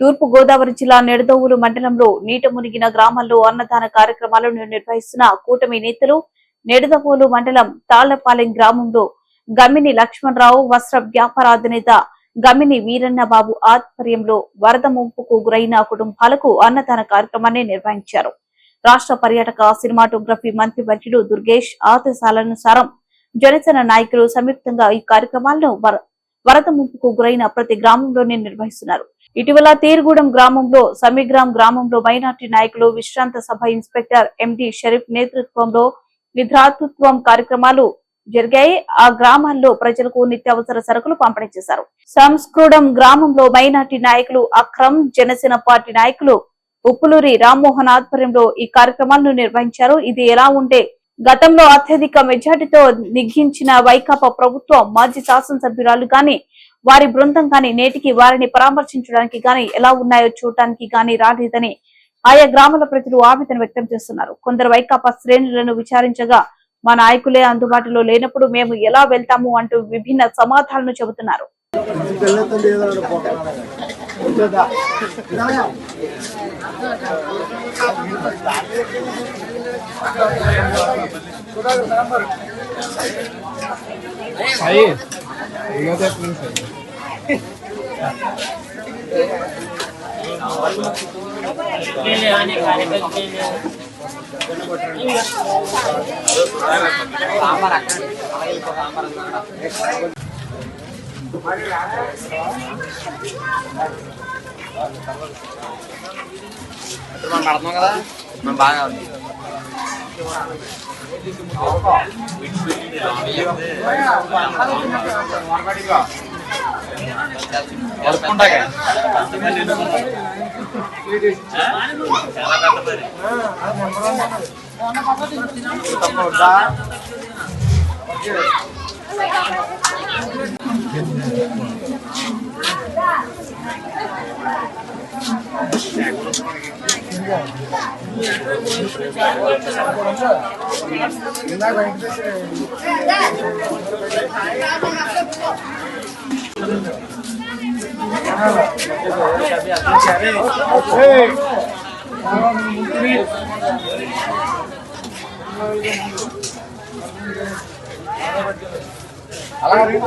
తూర్పు గోదావరి జిల్లా నెడదోవులు మండలంలో నీట మునిగిన గ్రామాల్లో అన్నదాన కార్యక్రమాలను నిర్వహిస్తున్న కూటమి నేతలు నెడదవోలు మండలం తాళ్ళపాలెం గ్రామంలో గమ్మిని లక్ష్మణరావు వస్త్ర వ్యాపారాధినేత గమ్మిని వీరన్న బాబు ఆధ్వర్యంలో వరద ముంపుకు గురైన కుటుంబాలకు అన్నదాన కార్యక్రమాన్ని నిర్వహించారు. రాష్ట్ర పర్యాటక సినిమాటోగ్రఫీ మంత్రి వర్యుడు దుర్గేష్ ఆదేశాలనుసారం జనసేన నాయకులు సంయుక్తంగా ఈ కార్యక్రమాలను వర- వరద ముంపుకు గురైన ప్రతి గ్రామంలోనే నిర్వహిస్తున్నారు. ఇటీవల తీరుగూడెం గ్రామంలో సమీగ్రామ్ గ్రామంలో మైనార్టీ నాయకులు విశ్రాంత సభ ఇన్స్పెక్టర్ ఎండి షరీఫ్ నేతృత్వంలో విధాతృత్వం కార్యక్రమాలు జరిగాయి. ఆ గ్రామాల్లో ప్రజలకు నిత్యావసర సరుకులు పంపిణీ చేశారు. సంస్కృడం గ్రామంలో మైనార్టీ నాయకులు అక్రమ్ జనసేన పార్టీ నాయకులు ఉప్పులూరి రామ్మోహన్ ఆధ్వర్యంలో ఈ కార్యక్రమాలను నిర్వహించారు. ఇది ఎలా ఉంటే గతంలో అత్యధిక మెజార్టీతో నిఘించిన వైకాపా ప్రభుత్వం మాజీ శాసనసభ్యురాలు గాని వారి బృందం గాని నేటికి వారిని పరామర్శించడానికి గాని ఎలా ఉన్నాయో చూడటానికి గాని రాలేదని ఆయా గ్రామాల ప్రజలు ఆవేదన వ్యక్తం చేస్తున్నారు. కొందరు వైకాపా శ్రేణులను విచారించగా మా నాయకులే అందుబాటులో లేనప్పుడు మేము ఎలా వెళ్తాము అంటూ విభిన్న సమాధానాలను చెబుతున్నారు. Aí. Aí até aí. ఇప్పుడు మనం పడుతున్నాం కదా మనం బాగా ఉంది వరుకుంటాగా తప్ప అలా రెండు